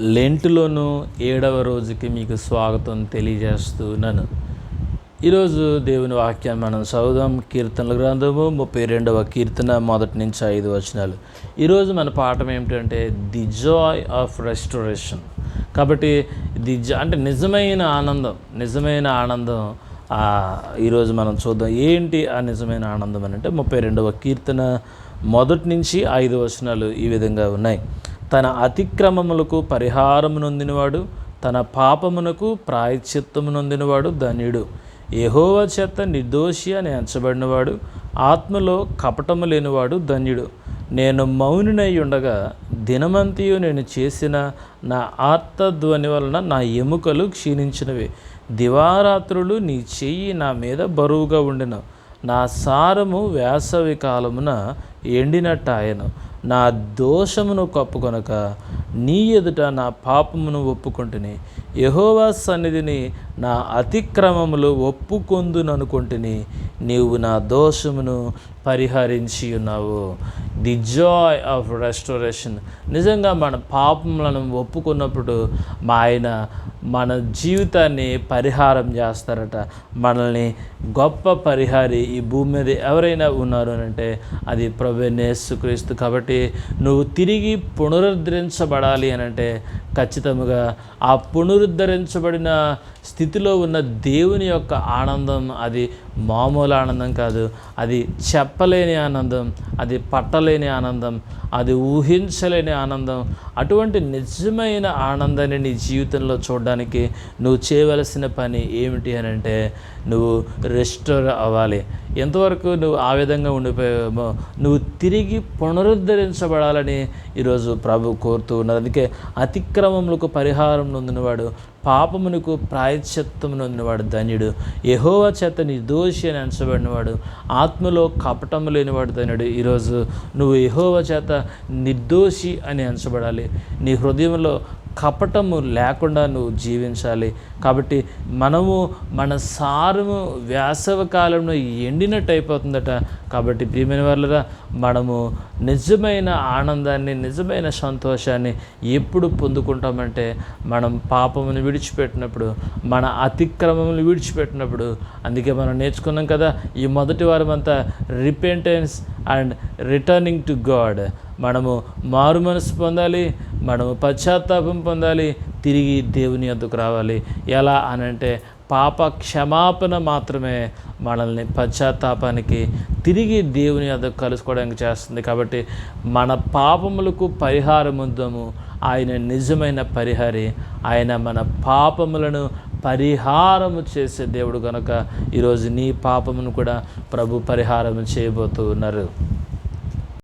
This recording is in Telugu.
లెంట్లోనూ ఏడవ రోజుకి మీకు స్వాగతం తెలియజేస్తున్నాను ఈరోజు దేవుని వాక్యాన్ని మనం చదువుదాం. కీర్తనల గ్రంథము ముప్పై రెండవ కీర్తన మొదటి నుంచి ఐదు వచనాలు. ఈరోజు మన పాఠం ఏమిటంటే ది జాయ్ ఆఫ్ రెస్టోరేషన్. కాబట్టి ది అంటే నిజమైన ఆనందం నిజమైన ఆనందం ఈరోజు మనం చూద్దాం. ఏంటి ఆ నిజమైన ఆనందం అని అంటే ముప్పై రెండవ కీర్తన మొదటి నుంచి ఐదు వచనాలు ఈ విధంగా ఉన్నాయి. తన అతిక్రమములకు పరిహారము నొందినవాడు తన పాపమునకు ప్రాయశ్చిత్తము నొందినవాడు ధన్యుడు. యహోవ చేత నిర్దోషి అని ఎంచబడినవాడు ఆత్మలో కపటము లేనివాడు ధన్యుడు. నేను మౌనినై ఉండగా దినమంతియు నేను చేసిన నా ఆర్తధ్వని వలన నా ఎముకలు క్షీణించినవి. దివారాత్రులు నీ చెయ్యి నా మీద బరువుగా ఉండిన. నా సారము వేసవి కాలమున ఎండినట్టాయను. నా దోషమును కప్పుకొనక నీ ఎదుట నా పాపమును ఒప్పుకుంటుని యహోవా సన్నిధిని నా అతిక్రమములు ఒప్పుకొందుననుకుంటుని నీవు నా దోషమును పరిహరించి ఉన్నావు ది జాయ్ ఆఫ్ రెస్టోరేషన్ నిజంగా మన పాపములను ఒప్పుకున్నప్పుడు మా ఆయన మన జీవితాన్ని పరిహారం చేస్తారట. మనల్ని గొప్ప పరిహారి ఈ భూమి మీద ఎవరైనా ఉన్నారు అని అంటే అది క్రీస్తు. కాబట్టి నువ్వు తిరిగి పునరుద్ధరించబడాలి అని అంటే ఖచ్చితంగా ఆ పునరుద్ధరించబడిన స్థితి స్థితిలో ఉన్న దేవుని యొక్క ఆనందం అది మామూలు ఆనందం కాదు. అది చెప్పలేని ఆనందం అది పట్టలేని ఆనందం అది ఊహించలేని ఆనందం. అటువంటి నిజమైన ఆనందాన్ని నీ జీవితంలో చూడడానికి నువ్వు చేయవలసిన పని ఏమిటి అని అంటే నువ్వు రెస్టోర్ అవ్వాలి. ఎంతవరకు నువ్వు ఆ విధంగా ఉండిపోయామో నువ్వు తిరిగి పునరుద్ధరించబడాలని ఈరోజు ప్రభు కోరుతూ ఉన్నారు అందుకే అతిక్రమములకు పరిహారం నొందినవాడు పాపమునకు ప్రాయశ్చిత్తం నొందినవాడు ధన్యుడు. యహోవ చేత నిర్దోషి అని అంచబడినవాడు ఆత్మలో కపటము లేనివాడు ధన్యుడు. ఈరోజు నువ్వు యహోవ చేత నిర్దోషి అని అంచబడాలి నీ హృదయంలో కపటము లేకుండా నువ్వు జీవించాలి. కాబట్టి మనము మన సారము వేసవ కాలంలో ఎండినట్టు అయిపోతుందట. కాబట్టి ప్రియమైన వాళ్ళరా మనము నిజమైన ఆనందాన్ని నిజమైన సంతోషాన్ని ఎప్పుడు పొందుకుంటామంటే మనం పాపమును విడిచిపెట్టినప్పుడు మన అతిక్రమములు విడిచిపెట్టినప్పుడు అందుకే మనం నేర్చుకున్నాం కదా ఈ మొదటి వారం అంతా repentance and returning to God మనము మారు మనసు పొందాలి మనము పశ్చాత్తాపం పొందాలి తిరిగి దేవుని యొద్దకు రావాలి. ఎలా అనంటే పాప క్షమాపణ మాత్రమే మనల్ని పశ్చాత్తాపానికి తిరిగి దేవుని యొద్దకు కలుసుకోవడానికి చేస్తుంది. కాబట్టి మన పాపములకు పరిహారం ఉందాము. ఆయన నిజమైన పరిహారి. ఆయన మన పాపములను పరిహారము చేసే దేవుడు కనుక ఈరోజు నీ పాపమును కూడా ప్రభు పరిహారం చేయబోతూ ఉన్నారు